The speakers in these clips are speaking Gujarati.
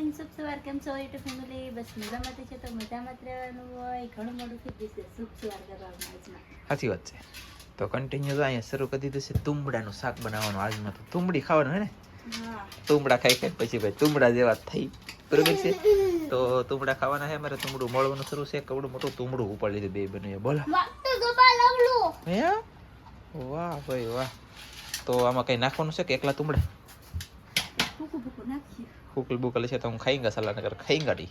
શુભ સવાર કેમ છો યુટ્યુબ ફેમિલી બસ મજામાં છે તો મજામાં જ રહેવાનું હોય. ઘણું મોડું થઈ ગયું છે શુભ સવાર કરવાનું આજમાં સાચી વાત છે. તો કન્ટિન્યુ તો અહીંયા શરૂ કરી દીધું છે તુંબડાનું શાક બનાવવાનું. આજમાં તો તુંબડી ખાવાનું હે ને? તુંબડા ખાઈ ખાઈ પછી ભાઈ તુંબડા જેવા થઈ. બરોબર છે? તો તુંબડા ખાવાના છે મારે તુંબડું મળવાનું શરૂ છે. કવડું મોટું તુંબડું ઉપાડી લીધું બે બને. બોલો. હે? વાહ ભાઈ વાહ. તો આમાં કઈ નાખવાનું છે કે એકલા તુંબડા? ભૂકું ભૂકું નાખ્યું ફૂકલ બુકલ છે તો હું ખાઈંગા સલાહ નગર ખાઈંગા ડી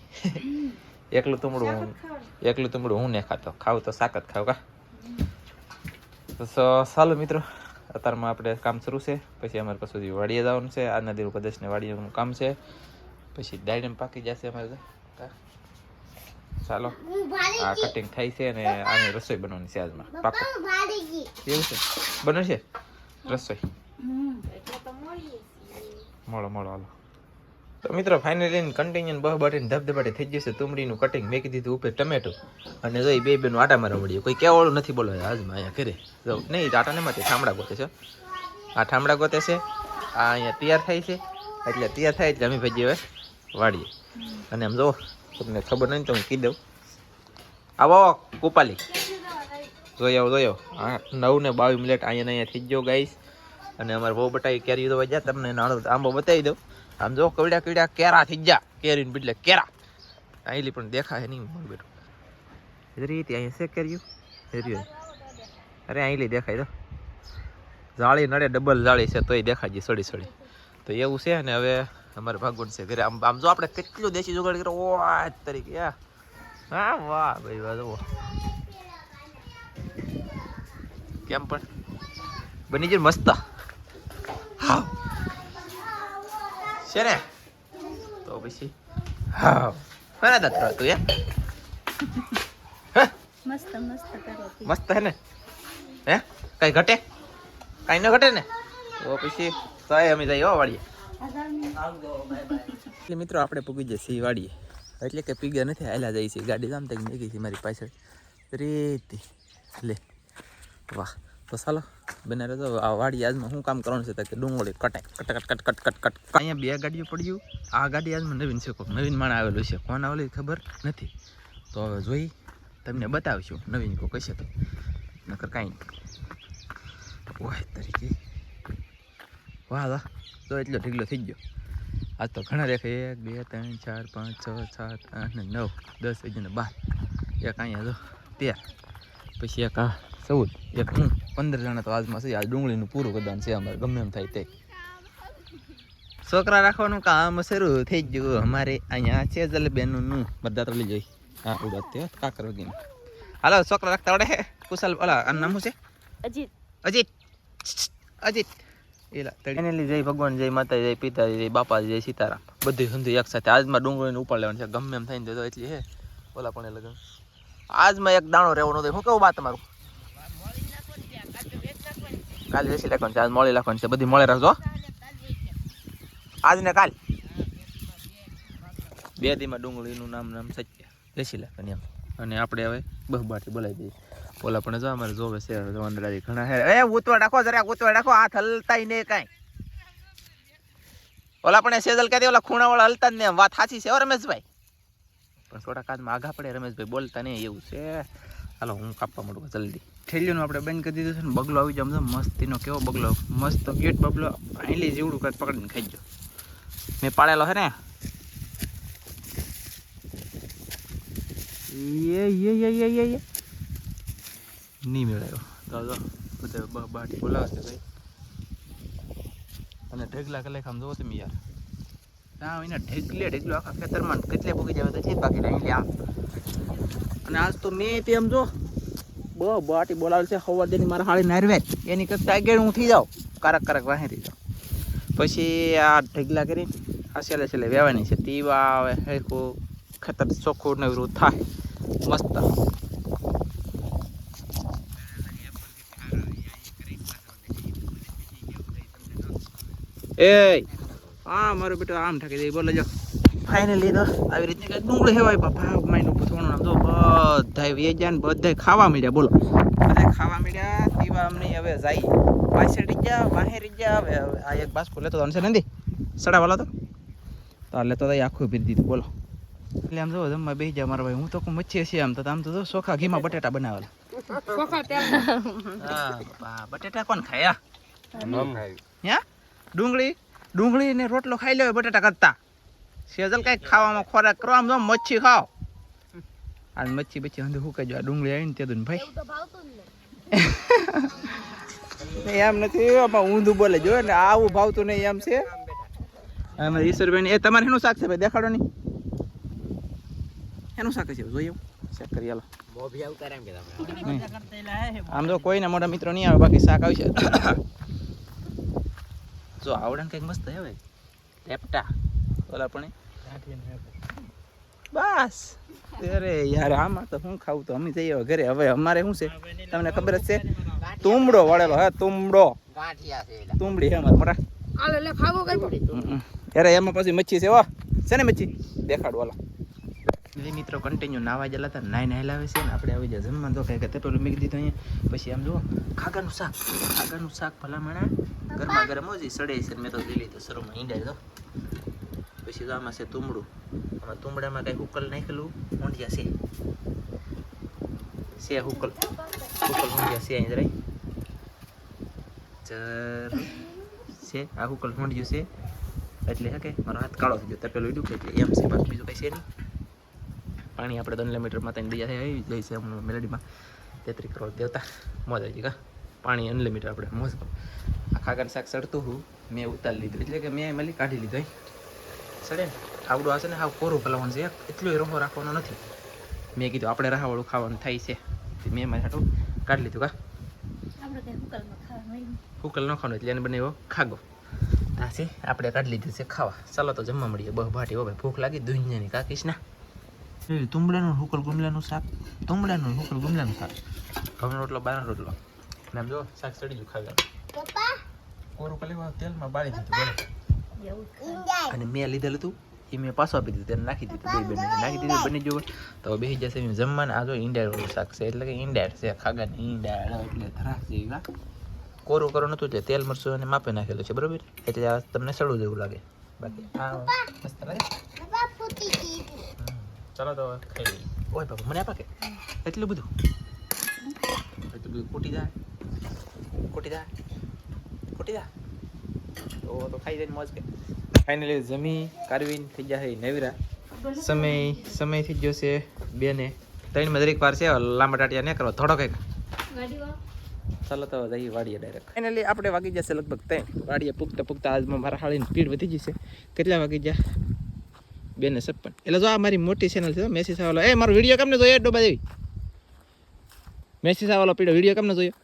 એકલું તુમડું હું એકલું તુમડું હું ને ખાતો. ખાવ તો શાક જ ખાવ કા. તો સ- ચાલો મિત્રો અત્યારમાં આપણે કામ શરૂ છે. પછી અમારે કશું વાડીએ જવાનું છે આ નદી પ્રદેશને વાડીનું કામ છે. પછી ડાયરેમ પાકી જશે અમારે. ચાલો. આ કટિંગ થાય છે અને આની રસોઈ બનવાની છે આજમાં. પાકો. એવું છે? બને છે? રસોઈ. મળો મળો હાલો. તો મિત્રો ફાઇનલી કન્ટિન્યુ બહ બાટીને ધબધબાટી થઈ જશે તુમડીનું કટિંગ મેકી દીધું ઉપર ટમેટો અને જો બે બેનું આટા મારવા મળ્યું. કોઈ કેવાળું નથી બોલો આજમાં અહીંયા ઘરે. જો નહીં આટા ને માંથી ઠામડા ગોતે છે. આ ઠામડા ગોતે છે. આ અહીંયા તૈયાર થાય છે. એટલે તૈયાર થાય એટલે અમે ભાઈ હવે વાડીએ અને આમ જો, તમને ખબર નહીં તો હું કહી દઉં. આવો, કુપાલી. જોઈ આવો જોઈ આવો. નવ ને બાવીસ મિનિટ અહીંયા અહીંયા થઈ ગયો ગાઈસ અને અમારે બહુ બટાઈ કેરી દો જા તમને નાનો આંબો બતાવી દઉં. આમ જો કવડ્યા કવડ્યા કેરા થઈ જા કેરીને બદલે કેરા. આઈલી પણ દેખાય નહીં મારું બેટું. રીતિ અહીંયા શેક કર્યું કેરીયું અરે આઈલી દેખાય તો. જાળી નડે, ડબલ જાળી છે તોય દેખાય છે સડી સડી. તો એવું છે ને હવે અમારે ભાગવન છે ઘરે. આમ આમ જો આપણે કેટલું દેશી જોગાડ કર્યો. ઓ તરીકે. હા. વાહ, ભાઈ, વાહ, જુઓ. કેમ પણ? બની ગયું મસ્ત. હા. છે ને? તો પછી હા. કોના દાંત તું યાર મસ્ત મસ્ત કરો. મસ્ત હે ને? હે? કઈ ઘટે? કઈ ન ઘટે ને? તો પછી સાય અમે જઈએ હો વાડીએ એટલે મિત્રો આપણે પૂગી જઈએ છીએ વાડીએ એટલે કે પીગા નથી આયલા જાય છે. ગાડી આમ તક મેગી છે મારી પાછળ. રેતી લે. વાહ. તો ચાલો બને રહેતો આ વાડી આજમાં શું કામ કરવાનું છે? કે ડુંગળી કટે cut cut cut cut cut cut. અહીંયા બે ગાડીઓ પડ્યું આ ગાડી આજમાં નવીન છે કોઈક નવીન માણ આવેલું છે. કોણ આવેલું ખબર નથી. તો હવે જોઈ, તમને બતાવશું. નવીન કોઈ કશે તો. નકર કાંઈ વાહ તરીકે વાહ વાહ તો એટલો ઢીગલો થઈ ગયો. આજ તો ઘણા રેખે એક, બે, ત્રણ, ચાર, પાંચ, છ, સાત, આઠ ને નવ, દસ, અગિયાર, બાર. એક અહીંયા જો તેર પછી એક આ. ચૌદ એક હું પંદર જણા તો આજમાં છે. આજ ડુંગળીનું પૂરું કદાન છે અમારે ગમે એમ થાય તે. છોકરા રાખવાનું કામ શરૂ થઈ ગયું. અમારે અહીંયા છે જલબેનનું નું. બધા તો લઈ જઈ હા ઉડાતે કાકર વગીને હાલો છોકરા રાખતા આવડે હે? કુશલ ઓલા આનું નામ શું છે? અજીત. અજીત. અજીત. એલા લીધે જય ભગવાન જય માતા જય પિતા જય બાપા જય સીતારામ. બધી સંધી એક સાથે. આજમાં ડુંગળીને ઉપર લેવાનું છે. ગમે એમ થઈને તો એટલી હે. ઓલા પણ લગન? આજમાં એક દાણો રહેવાનો હતો હું કેવું બા તમારું કાલે વેચી રાખવાનું આજ મોડી રાખવાનું છે, બધી મોડે રાખજો આજ ને કાલ. બે દીમાં ડુંગળીનું નામ નામ સત્ય. વેચી રાખવાની એમ. અને આપણે હવે બહબાટી બોલાવી દઈએ. ઓલા પણ જો અમારે જોવે છે જો દાદી ઘણા હે. એ ઉતવા રાખો જરા ઉતવા રાખો. હાથ હલતાય ને કાંઈ. ઓલા પણ સેજલ કહે ઓલા ખૂણાવાળા હલતા જ ને વાત સાચી છે રમેશભાઈ. પણ થોડા કાદમાં આઘા પડે, રમેશભાઈ બોલતા નહીં, એવું છે. હાલો, હું કાપવા માંડું, જલ્દી. ઠેલીનું આપણે બંધ કરી દીધું છે ને, બગલો આવી જાય મસ્તીનો કેવો બગલો. મસ્ત ગેટ બગલો આઈલી જેવડું કાંઈ પકડીને ખાઈ ગયો. મેં પાડેલો છે ને. યે નહીં મેળાયો. તો જો, બધે બ- ભાઈ. અને ઢેકલા કલાક આમ જોવો તમે યાર. ના, એના ઢેકલે ઢેગલો આખા ખેતરમાં કેટલે પૂગી જાય છે, બાકી નહીં આમ. અને આજ તો મેં તે આમ જો બ બાટી બોલાવે છે સવાર દેની મારા હાળી નારવે એની કરતા આગળ હું થઈ જાઉં. કારક કારક વાહે થઈ જાઉં. પછી આ ઢગલા કરી આ છેલ્લે છેલ્લે વેવાની છે. તીવા આવે, હેરખું ખેતર ચોખ્ખું ને એવું થાય. મસ્ત. એ, હા, મારો બેટો આમ ઠાકી દે. બોલે, જો. ફાઇનલી તો આવી રીતે ડુંગળી હેવાય બાપા માયનું પૂછવાનું નામ જો બધાય વેજ્યા ને બધાય ખાવા મળ્યા બોલો. બધા ખાવા મળ્યા દીવા અમને હવે જાય. પાછળ જા બાહેર રીજા હવે હવે આ એક બાસ્કો લેતો તો અંશે નંદી સડા વાળો તો તો હાલે તો આખું ભરી દીધું બોલો. એટલે આમ જો જમવા બેસી જાય મારા ભાઈ હું તો મચ્છી હશે આમ તો આમ તો સોખા ઘીમાં બટેટા બનાવેલા. હા બાપા, બટેટા કોણ ખાયા? હે? ડુંગળી ડુંગળી ને રોટલો ખાઈ લેવાય બટેટા કરતા સેજલ કઈ ખાવામાં ખોરાક કરો આમ જો મચ્છી ખાવ આ મચ્છી બચ્છી અંદર હું કહેજો આ ડુંગળી આવીને તે દુન ભાઈ. નહીં, એમ નથી. આમાં ઊંધું બોલે. જો ને આવું ભાવતું નહીં એમ છે. અમે ઈશ્વરભાઈ એ તમારે એનું શાક છે ભાઈ? દેખાડો નહીં. એનું શાક છે જોઈએ ચેક કરી આલો. આમ તો કોઈના મોટા મિત્રો નહીં આવે બાકી શાક આવશે. જો આવડે ને કંઈક મસ્ત હે ભાઈ. ટેપટા ઓલા પણ બસ. અરે યાર આમાં તો શું ખાવું તો અમે જઈએ ઘરે. હવે અમારે શું છે? તમને ખબર જ છે? તુંબડો વળેલો હે તુંબડો. તુંબડી હે અમારે મોટા અરે એમાં પછી મચ્છી છે ઓ છે ને મચ્છી? દેખાડો ઓલા એટલે મિત્રો કન્ટિન્યુ નાવા જલા હતા નાઈ નાઈ લાવે છે ને આપણે આવી જાય જમવા તો કંઈક તે પેલું મૂકી દીધું અહીંયા. પછી આમ જુઓ ખાગાનું શાક. ખાગાનું શાક ભલામણા. ગરમા ગરમ હોય સડે છે મેં તો જોઈ લીધું શરૂમાં ઈંડા તો પછી તો આમાં છે તુંબડું. આમાં તુંબડામાં કંઈ હુકલ નાખેલું, ઊંધિયા છે. છે હુકલ. હુકલ, ઊંધિયા છે અહીં જરાય ચર છે, આ હુકલ, ઊંધિયું છે. એટલે હે કે, મારો હાથ કાળો થઈ ગયો, તપેલું ડૂબે એટલે એમ છે, બાકી બીજું કંઈ છે નહીં. પાણી આપણે ત્રણ લિમિટરમાં ત્રણ દયા આવી જાય છે હમણાં મેલેડીમાં. તેત્રી કરોડ દેવતા. મોજ આવી ગઈ પાણી અનલિમિટેડ આપણે, મોજ આ ખાગર શાક સડતું હું, મેં ઉતારી લીધું, એટલે કે મેં મળી કાઢી લીધું સડે ને આવડું આ છે ને હાવ કોરું ભલાવાનું છે એટલું રોહો રાખવાનો નથી. મેં કીધું આપણે રાહાવાળું ખાવાનું થાય છે. મેં મારે હાટું કાઢી લીધું કા. હુકલ ન. ખાવાનું એટલે એને બને એવો ખાગો. આ છે આપણે કાઢી લીધું છે ખાવા. ચાલો તો જમવા મળીએ. બહુ ભાટી હો ભાઈ ભૂખ લાગી. દુનિયાની કાકીશ ના તુંબડાનું હુકલ ગુમલાનું શાક. તુંબડાનું હુકલ ગુમલાનું શાક. ઘઉંનો રોટલો બારનો રોટલો. ને આમ જો શાક ચડી ગયું ખાવા કોરું કલેવા તેલમાં બાળી દીધું જ અને મેં લીધેલું હતું. એ મેં પાછું આપી દીધું. તેને નાખી દીધું. બે બેન નાખી દીધું. બની જવું તો બેસી જશે. એમ જમવાને આ જો ઈંડાળ શાક છે. એટલે કે ઈંડાળ છે. ખાગાને ઈંડાળ એટલે ધરાક જેવા કોરો કોરું નતું એટલે તેલ, મરચું અને માપે નાખેલું છે. બરોબર? એટલે આ તમને સડું જેવું લાગે. બાકી આ મસ્ત લાગે. ચાલો તો ખાઈ ઓય બાપા, મને આપા એટલું બધું? એટલું બધું કૂટી જાય. કૂટી જાય. કૂટી જાય. તો તો ખાઈ જઈને મોજ કે ફાઇનલી જમી કારવીન થઈ જાય નવીરા. સમય સમય થઈ ગયો છે બે ને ત્રણમાં દરેક વાર છે લાંબા ટાટિયા ને કરો થોડો કંઈક ચાલો તો જઈએ વાડીએ ડાયરેક્ટ ફાઇનલી આપણે વાગી જશે લગભગ ત્રણ. વાડીએ પૂગતા પૂગતા આજમાં મારા હાળીની સ્પીડ વધી જશે કેટલા વાગી ગયા? બે ને છપ્પન. એટલે જો આ મારી મોટી ચેનલ છે મેસેજ આવેલો એ મારો વીડિયો કેમને જોઈએ ડોબા દેવી. મેસેજ આવેલો પીડો વીડિયો કેમને જોયો?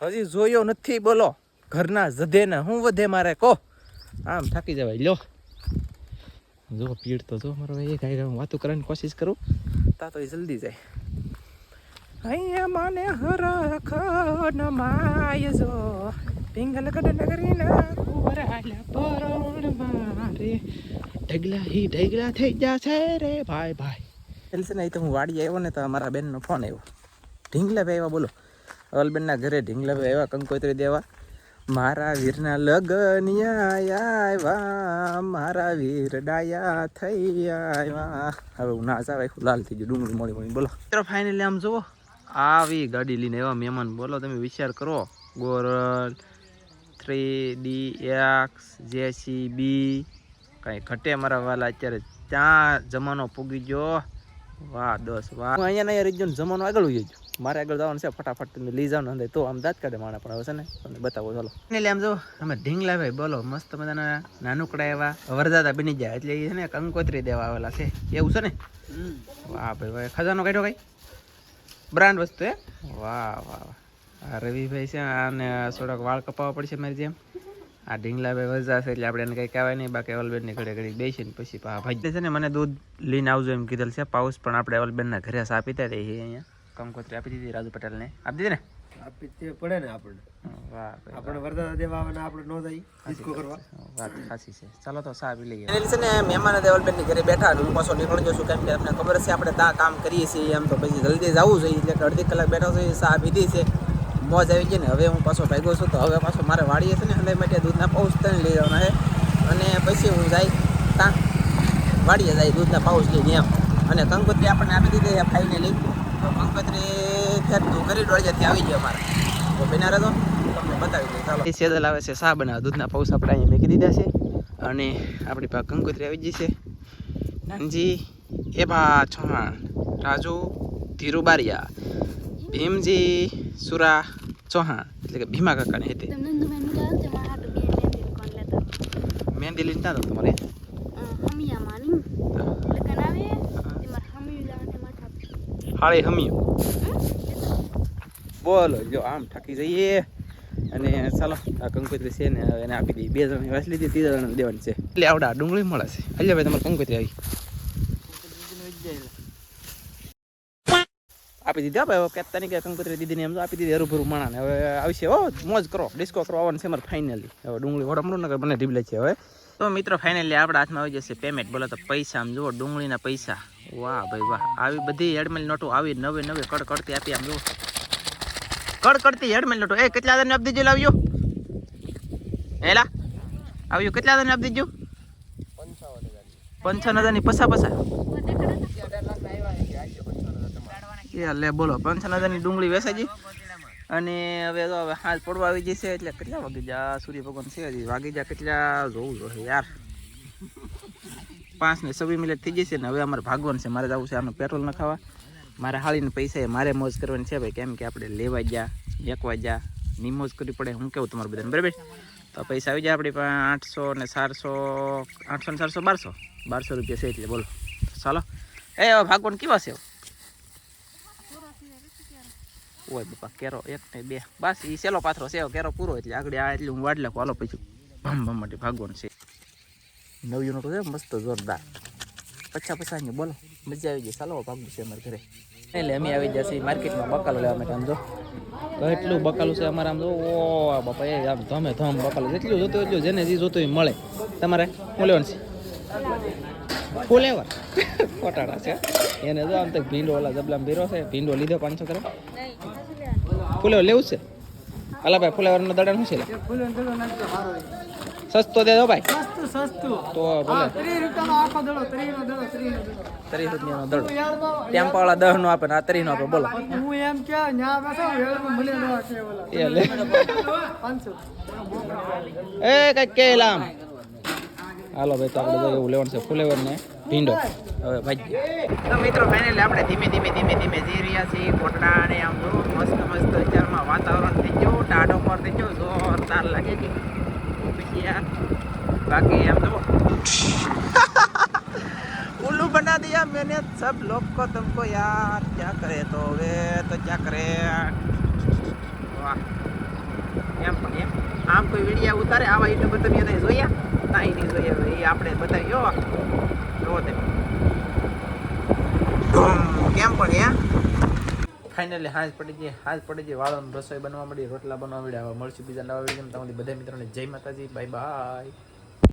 હજી જોયો નથી, બોલો. ઘરના જધે ને હું વધે મારે, કહો. આમ થાકી જવાય. લો જો, પીડ તો જો મારો ભાઈ કાંઈ હું વાતો કરવાની કોશિશ કરું. તા તો એ જલ્દી જાય. અહીંયા મને હરખ માય જો. પિંગલ કડ નગરીના કુવરાલા પરોણ મારે ઢગલા હી ઢગલા થઈ જશે રે, ભાઈ ભાઈ. એટલે છે ને, એ તો હું વાડી આવ્યો ને તો મારા બેનનો ફોન આવ્યો. ઢીંગલા ભાઈ એવા બોલો. અવલબેનના ઘરે ઢીંગલા લાવે આવ્યા કંકોત્રી દેવા. મારા વીરના લગનિયા આવ્યા મારા વીર ડાયા થઈ આવ્યા. હવે હું ના જાવ લાલ થઈ ગયું ડુંગળી મળી મળી બોલો. મિત્રો ફાઇનલી આમ જુઓ. આવી ગાડી લઈને એવા મહેમાન બોલો તમે વિચાર કરો. ગોરલ થ્રી ડી એક્સ જેસીબી કાંઈ ઘટે મારા વાલા અત્યારે. ત્યાં જમાનો પૂગી ગયો. વાહ દસ વાહ. અહીંયા અહીંયા રહી જમાનો આગળ હોઈ ગયો. મારે આગળ જવાનું છે, ફટાફટ તમે લઈ જાવ ને તો આમ દાંત કાઢે માણા પણ આવે છે ને? તમને બતાવો ચાલો એટલે આમ જો, અમે ઢીંગલા ભાઈ બોલો, મસ્ત મજાના નાનુકડા એવા, વરદાતા બની જાય એટલે એ છે ને કંકોત્રી દેવા આવેલા છે. એવું છે ને? વાહ ભાઈ ભાઈ ખજાનો કાઢ્યો કઈ? બ્રાન્ડ વસ્તુ એ વાહ વાહ વાહ. રવિભાઈ છે, આને થોડાક વાળ કપાવવા પડશે મારી જેમ. આ ઢીંગલાભાઈ છે, એટલે આપણે એને કંઈ કહેવાય નહીં. બાકી અવલબેનની ઘડે ઘડી બેસીને પછી ભાઈ છે ને, મને દૂધ લઈને આવજો એમ કીધેલ છે. પાઉસ પણ આપણે અવલબેનના ઘરે આપી રહી અહીંયા. કંકોત્રી આપી દીધી રાજુ પટેલને. આપી દીધી ને? આપી તે પડે ને આપણને. વાહ આપણે વરદાન દેવા અને આપણે નો જઈ ડિસ્કો કરવા. વાત ખાસી છે. ચાલો તો સાહેબ પી લઈએ છે ને મહેમાન દેવલબેનની ઘરે બેઠા હું પાછો નીકળી જશું કેમ કે આપણે ખબર છે આપણે ત્યાં કામ કરીએ છીએ એમ તો પછી જલ્દી જવું જોઈએ એટલે કે અડધી કલાક બેઠો છે સાહેબ પીધી છે. મોજ આવી ગઈ ને હવે હું પાછો ભાગ્યો છું તો હવે પાછો મારે વાડીએ છે ને અને માટે દૂધના પાઉચ તને લઈ જવાના છે. અને પછી હું જાય ત્યાં વાળીએ જાય દૂધના પાઉચ લઈને એમ. અને કંકોત્રી આપણને આપી દીધી છે ફાઇનલી તો કંકોત્રી ખેત તું કરી દોડજે ત્યાં આવી જાય અમારે. તો બિના તો તમને બતાવી દઉં ચાલો. સેદલ આવે છે સા બનાવ? દૂધના પાઉચ આપણે અહીંયા મેકી દીધા છે અને આપણી પાસે કંકોત્રી આવી ગઈ છે. નાનજી એબા ચૌહાણ રાજુ ધીરુ બારિયા ભીમજી સુરા ચૌહાણ એટલે કે ભીમા કાકાને હેતે. તમને નંદુબેન જાવ તે મારા હાટુ બે લેતી કોણ લેતા મહેંદી લીધા હતા તમારે હમિયા માની લગન આવે તેમાં હમિયું લાવને માથા હાળે હમ્યું બોલો જો આમ થાકી જઈએ. અને ચાલો આ કંકોત્રી છે ને એને આપી દઈએ. બે જણ વાંચી લીધી ત્રીજા જણ દેવાની છે. એટલે આવડા ડુંગળી મળે છે. એટલે ભાઈ તમારે કંકોત્રી આવી. આપી દીધા. ભાઈ નહીં કે કંકોત્રી દીદીને એમ આપી દીધી, હરુભરું માણાને. હવે આવશે હો, મોજ કરો. ડિસ્કો કરો આવવાનું છે મારે ફાઇનલી હવે ડુંગળી વડમણું નગર મને ઢીબલે છે હવે. તો મિત્રો ફાઇનલી આપણા હાથમાં આવી જશે પેમેન્ટ બોલો તો પૈસા આમ જુઓ, ડુંગળીના પૈસા. વાહ ભાઈ વાહ. આવી બધી હેડમેલ નોટો આવી નવે નવે કડ કડતી આપી આમ જુઓ. કડ કડતી હેડમેલ નોટો. એ, કેટલા દાને આપી દીજો લાવ્યો? હેલા? આવ્યું, કેટલા દાને આપી દીજો પંચાવન હજારની પસા પસા. એ લે બોલો પંચન હજારની ડુંગળી વેસાજી અને હવે તો હવે હાથ પડવા આવી જશે એટલે કેટલા વાગી જા સૂર્ય ભગવાન છે હજી? વાગી જા કેટલા? જોવું જોઈએ યાર. પાંચ ને છવ્વીસ મિનિટ થઈ જશે ને હવે અમારે ભાગવાનું છે. મારે જવું છે આનું પેટ્રોલ ન ખાવા. મારે હાળીને પૈસા એ મારે મોજ કરવાની છે ભાઈ. કેમ કે આપણે લેવા જા, એકવા જા ની મોજ કરવી પડે. હું કેવું તમારું બધાને? બરાબર? તો પૈસા આવી જાય આપણી પાસે આઠસો ને ચારસો આઠસો ને ચારસો બારસો. બારસો રૂપિયા છે એટલે બોલો. ચાલો. એ ભાગવાન કેવા છે? ઓય બાપા, કેરો એક ને બે. બસ એ સેલો પાથરો છે, કેરો પૂરો એટલે આગળ આ એટલે હું વાડ લખો પછી ભમ ભમ માટે ભાગવાનું છે. નવ નોટો છે મસ્ત જોરદાર. પછા પછા ને બોલો, મજા આવી જાય ચાલો ભાગવું છે અમારે ઘરે. એટલે અમે આવી જશે માર્કેટમાં બકાલો લેવા માટે આમ જો. એટલું બકાલું છે અમારે આમ જો? ઓ બાપા, એ આમ ધમે ધમ બકાલું. જેટલું જોતું એટલું જેને જે જોતું એ મળે. તમારે, હું લેવાનું છે? ફૂલેવર કોટાડા છે. એને જો આમ તો ભીંડો ઓલા જબલામાં ભીરો છે, ભીંડો લીધો પાંચસો કરે ફૂલેવર લેવું છે? અલા ભાઈ ફૂલેવરનો દડા શું છે સસ્તો દે દો ભાઈ. સસ્તું સસ્તું તો ત્રીસ રૂપિયાનો આખો દડો નો નો ટેમ્પો વાળા દહ નો આપે ને આ ત્રીસ નો આપે બોલો. હું એમ કે એ લે. પાંચસો. એ કઈ કેલામ. હાલો ભાઈ તો આપણે જો એવું લેવાનું છે ફુલેવર ને ભીંડો હવે ભાઈ તો મિત્રો ફાઇનલી આપણે ધીમે ધીમે ધીમે ધીમે જઈ રહ્યા છીએ કોટડા ને આમ જો મસ્ત મસ્ત વિચારમાં વાતાવરણ થઈ ગયું ટાઢો પર થઈ ગયો જોરદાર લાગે છે પછી યાર બાકી આમ જો उल्लू बना दिया मैंने सब लोग को तुमको यार क्या करे तो वे तो क्या करे વાહ એમ પણ એમ આમ કોઈ વિડીયો ઉતારે આવા યુટ્યુબર તમે નહીં જોયા કાંઈ નહીં જોયા એ આપણે બતાવ્યો તે કેમ પણ યા ફાઇનલી હાજ પડી ગઈ. હાજ પડી ગઈ. વાળો રસોઈ બનવા મળી, રોટલા બનવા મળ્યા હવે મળશું બીજા નવા વીડિયો તમારી બધા મિત્રોને જય માતાજી. Bye bye